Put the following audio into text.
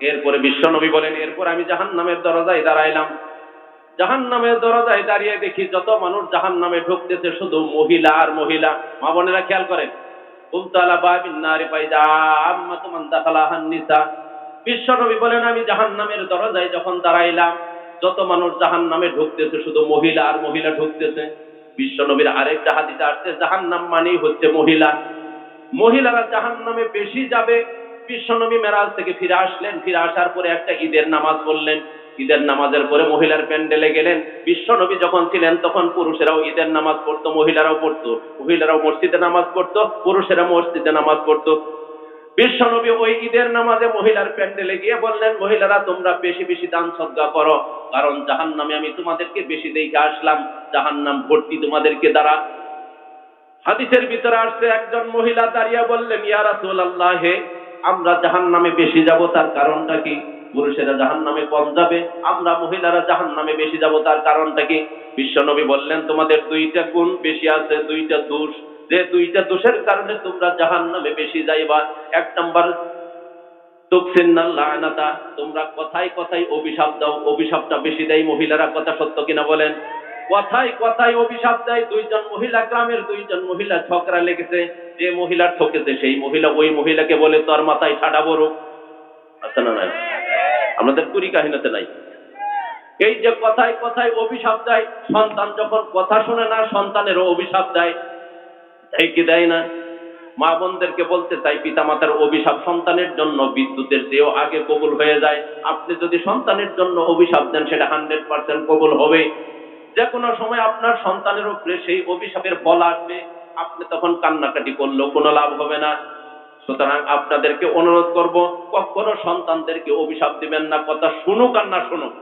এরপরে বিশ্ব নবী বলেন, এরপর আমি জাহান্নামের দরজায় দাঁড়াইলাম। জাহান্নামের দরজায় দাঁড়িয়ে দেখি যত মানুষ জাহান্নামে ঢুকতেছে, শুধু মহিলা আর মহিলা। মা বোনেরা খেয়াল করেন বিশ্ব নবী বলেন, আমি জাহান্নামের দরজায় যখন দাঁড়াইলাম, যত মানুষ জাহান্নামে ঢুকতেছে, শুধু মহিলা আর মহিলা ঢুকতেছে। বিশ্ব নবীর আরেকটা হাদিসে আসছে, জাহান্নাম মানেই হচ্ছে মহিলা। মহিলারা জাহান নামে বেশি যাবে। বিশ্বনবী মেরাজ থেকে ফিরে আসলেন। ফিরে আসার পরে একটা ঈদের নামাজ পড়লেন। ঈদের নামাজের পরে মহিলার প্যান্ডেলে গেলেন। বিশ্বনবী যখন ছিলেন, তখন পুরুষেরাও ঈদের নামাজ পড়তো, মহিলারাও পড়তো। মহিলারাও মসজিদে নামাজ পড়তো, পুরুষেরা মসজিদে নামাজ পড়তো। বিশ্বনবী ওই ঈদের নামাজে মহিলার প্যান্ডেলে গিয়ে বললেন, মহিলারা, তোমরা বেশি বেশি দান সদ্গা করো। কারণ জাহান নামে আমি তোমাদেরকে বেশি দেখে আসলাম। জাহান নাম ভর্তি তোমাদেরকে দ্বারা হাদিসের ভিতরে আসছে, একজন মহিলা দাঁড়িয়ে বললেন, ইয়া রাসূলুল্লাহ হে আমরা জাহান নামে বেশি যাব, তার কারণটা কি? পুরুষেরা জাহান নামে কম যাবে, আমরা মহিলারা জাহান নামে বেশি যাব, তার কারণটা কি? বিশ্বনবী বললেন, তোমাদের দুইটা গুণ বেশি আছে, দুইটা দোষ। যে দুইটা দোষের কারণে তোমরা জাহান নামে বেশি যাইবা। এক নাম্বার তোমরা কথাই কথাই অভিশাপ দাও, অভিশাপটা বেশি দেয় মহিলারা, কথা সত্য কিনা বলেন? কথাই কথাই অভিশাপ দেয়। দুইজন মহিলা গ্রামের দুইজন মহিলা ঝগড়া লেগেছে। যে মহিলা ঠকেছে সেই মহিলা ওই মহিলাকে বলে, তোর মাথায় ঠাডা বড় আছে না নাই? আমাদের কুড়ি কাহিনীতে নাই। এই যে কথায় কথায় অভিশাপ দেয়, সন্তান যখন কথা শুনে না, সন্তানেরও অভিশাপ দেয়। তাই কি দেয় না? মা বোনদেরকে বলতে চাই পিতা মাতার অভিশাপ সন্তানের জন্য, বিদ্যুতের চেয়েও আগে কবুল হয়ে যায়। আপনি যদি সন্তানের জন্য অভিশাপ দেন, সেটা হান্ড্রেড পার্সেন্ট কবুল হবে। যে কোনো সময় আপনার সন্তানের উপরে সেই অভিশাপের বল আসবে। আপনি তখন কান্নাকাটি করলেও কোনো লাভ হবে না। সুতরাং আপনাদেরকে অনুরোধ করব, কখনো সন্তানদেরকে অভিশাপ দিবেন না। কথা শুনুক আর না শুনুক।